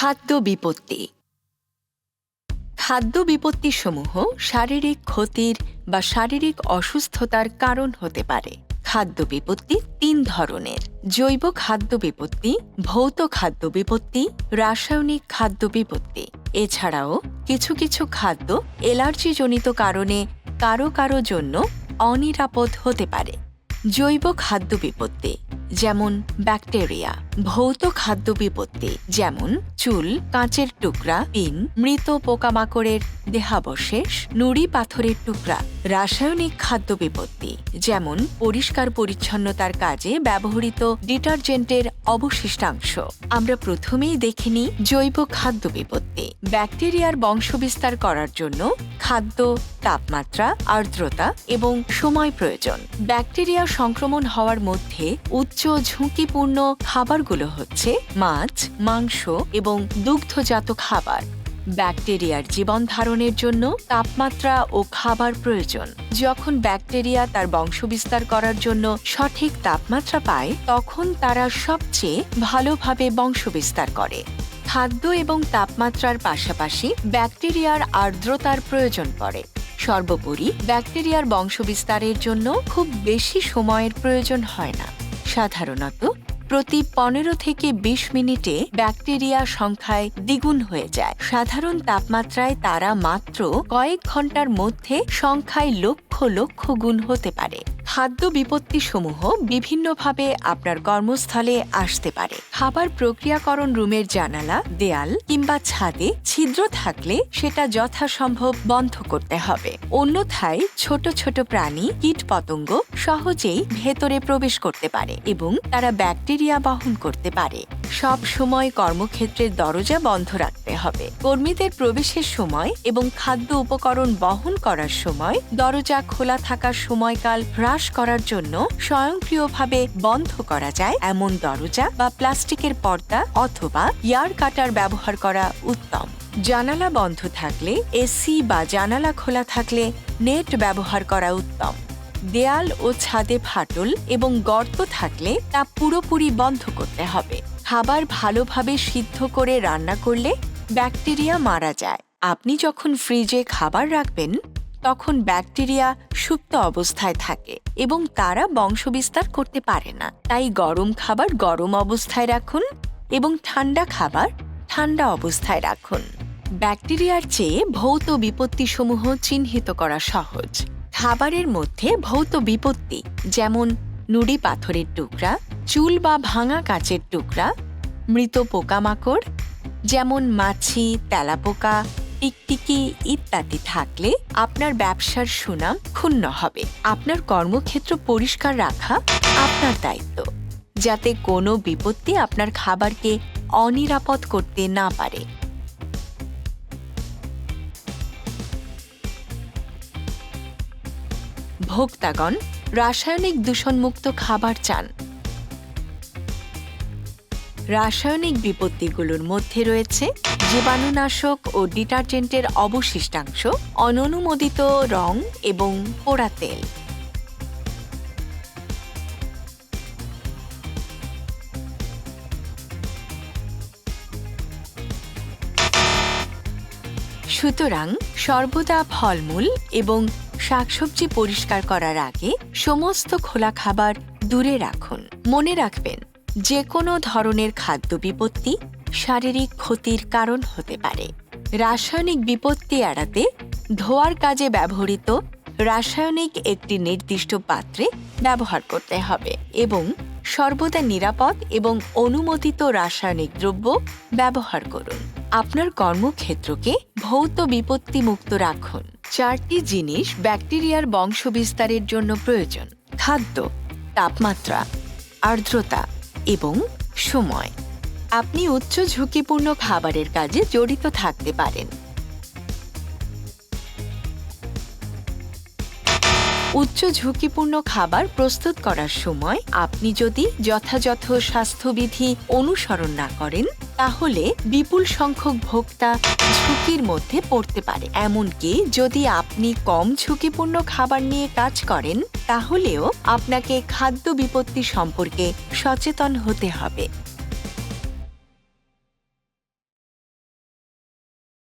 খাদ্য বিপত্তি। খাদ্য বিপত্তিসমূহ শারীরিক ক্ষতির বা শারীরিক অসুস্থতার কারণ হতে পারে। খাদ্য বিপত্তি তিন ধরনের। জৈব খাদ্য বিপত্তি, ভৌত খাদ্য বিপত্তি, রাসায়নিক খাদ্য বিপত্তি। এছাড়াও কিছু কিছু খাদ্য এলার্জিজনিত কারণে কারও কারও জন্য অনিরাপদ হতে পারে। জৈব খাদ্য বিপত্তি যেমন ব্যাকটেরিয়া, ভৌত খাদ্য বিপত্তি, যেমন চুল, কাঁচের টুকরা পিন মৃত পোকামাকড়ের দেহাবশেষ, নুড়ি পাথরের টুকরা, রাসায়নিক খাদ্য বিপত্তি, যেমন পরিষ্কার পরিচ্ছন্নতার কাজে ব্যবহৃত ডিটারজেন্টের অবশিষ্টাংশ। আমরা প্রথমেই দেখিনি জৈব খাদ্য বিপত্তি। ব্যাকটেরিয়ার বংশবিস্তার করার জন্য খাদ্য তাপমাত্রা, আর্দ্রতা এবং সময় প্রয়োজন। ব্যাকটেরিয়া সংক্রমণ হওয়ার মধ্যে উচ্চ ঝুঁকিপূর্ণ খাবারগুলো হচ্ছে মাছ, মাংস এবং দুগ্ধজাত খাবার। ব্যাকটেরিয়ার জীবন ধারণের জন্য তাপমাত্রা ও খাবার প্রয়োজন। যখন ব্যাকটেরিয়া তার বংশবিস্তার করার জন্য সঠিক তাপমাত্রা পায়, তখন তারা সবচেয়ে ভালোভাবে বংশবিস্তার করে। খাদ্য এবং তাপমাত্রার পাশাপাশি ব্যাকটেরিয়ার আর্দ্রতার প্রয়োজন পড়ে। সর্বোপরি ব্যাকটেরিয়ার বংশবিস্তারের জন্য খুব বেশি সময়ের প্রয়োজন হয় না। সাধারণত প্রতি পনেরো থেকে ২০ মিনিটে ব্যাকটেরিয়া সংখ্যায় দ্বিগুণ হয়ে যায়। সাধারণ তাপমাত্রায় তারা মাত্র কয়েক ঘণ্টার মধ্যে সংখ্যায় লক্ষ লক্ষ গুণ হতে পারে। খাদ্য বিপত্তিসমূহ বিভিন্নভাবে আপনার কর্মস্থলে আসতে পারে। খাবার প্রক্রিয়াকরণ রুমের জানালা, দেয়াল কিংবা ছাদে ছিদ্র থাকলে সেটা যথাসম্ভব বন্ধ করতে হবে। অন্যথায় ছোট ছোট প্রাণী কীট পতঙ্গ সহজেই ভেতরে প্রবেশ করতে পারে এবং তারা ব্যাকটেরিয়া বহন করতে পারে। সব সময় কর্মক্ষেত্রের দরজা বন্ধ রাখতে হবে। কর্মীদের প্রবেশের সময় এবং খাদ্য উপকরণ বহন করার সময় দরজা খোলা থাকার সময়কাল হ্রাস করার জন্য স্বয়ংক্রিয়ভাবে বন্ধ করা যায় এমন দরজা বা প্লাস্টিকের পর্দা অথবা ইয়ার কাটার ব্যবহার করা উত্তম। জানালা বন্ধ থাকলে, এসি বা জানালা খোলা থাকলে নেট ব্যবহার করা উত্তম। দেয়াল ও ছাদে ফাটল এবং গর্ত থাকলে তা পুরোপুরি বন্ধ করতে হবে। খাবার ভালোভাবে সিদ্ধ করে রান্না করলে ব্যাকটেরিয়া মারা যায়। আপনি যখন ফ্রিজে খাবার রাখবেন তখন ব্যাকটেরিয়া সুপ্ত অবস্থায় থাকে এবং তারা বংশবিস্তার করতে পারে না। তাই গরম খাবার গরম অবস্থায় রাখুন এবং ঠান্ডা খাবার ঠান্ডা অবস্থায় রাখুন। ব্যাকটেরিয়ার চেয়ে ভৌত বিপত্তিসমূহ চিহ্নিত করা সহজ। খাবারের মধ্যে ভৌত বিপত্তি যেমন নুড়ি পাথরের টুকরা, চুল বা ভাঙা কাচের টুকরা, মৃত পোকামাকড়, যেমন মাছি, তেলাপোকা টিকটিকি ইত্যাদি থাকলে আপনার ব্যবসার সুনাম ক্ষুণ্ণ হবে। আপনার কর্মক্ষেত্র পরিষ্কার রাখা আপনার দায়িত্ব, যাতে কোনো বিপত্তি আপনার খাবারকে অনিরাপদ করতে না পারে। ভোক্তাগণ রাসায়নিক দূষণমুক্ত খাবার চান। রাসায়নিক বিপত্তিগুলোর মধ্যে রয়েছে জীবাণুনাশক ও ডিটারজেন্টের অবশিষ্টাংশ অননুমোদিত রং এবং পোড়া তেল। সুতরাং সর্বদা ফলমূল এবং শাকসবজি পরিষ্কার করার আগে সমস্ত খোলা খাবার দূরে রাখুন। মনে রাখবেন যে কোনো ধরনের খাদ্য বিপত্তি শারীরিক ক্ষতির কারণ হতে পারে। রাসায়নিক বিপত্তি এড়াতে ধোয়ার কাজে ব্যবহৃত রাসায়নিক একটি নির্দিষ্ট পাত্রে ব্যবহার করতে হবে এবং সর্বদা নিরাপদ এবং অনুমোদিত রাসায়নিক দ্রব্য ব্যবহার করুন। আপনার কর্মক্ষেত্রকে ভৌত বিপত্তি মুক্ত রাখুন। চারটি জিনিস ব্যাকটেরিয়ার বংশবিস্তারের জন্য প্রয়োজন। খাদ্য, তাপমাত্রা, আর্দ্রতা এবং সময়। আপনি উচ্চ ঝুঁকিপূর্ণ খাবারের কাজে জড়িত থাকতে পারেন। উচ্চ ঝুঁকিপূর্ণ খাবার প্রস্তুত করার সময় আপনি যদি যথাযথ স্বাস্থ্যবিধি অনুসরণ না করেন, তাহলে বিপুল সংখ্যক ভোক্তা ঝুঁকির মধ্যে পড়তে পারে। এমনকি যদি আপনি কম ঝুঁকিপূর্ণ খাবার নিয়ে কাজ করেন, তাহলেও আপনাকে খাদ্য বিপত্তি সম্পর্কে সচেতন হতে হবে।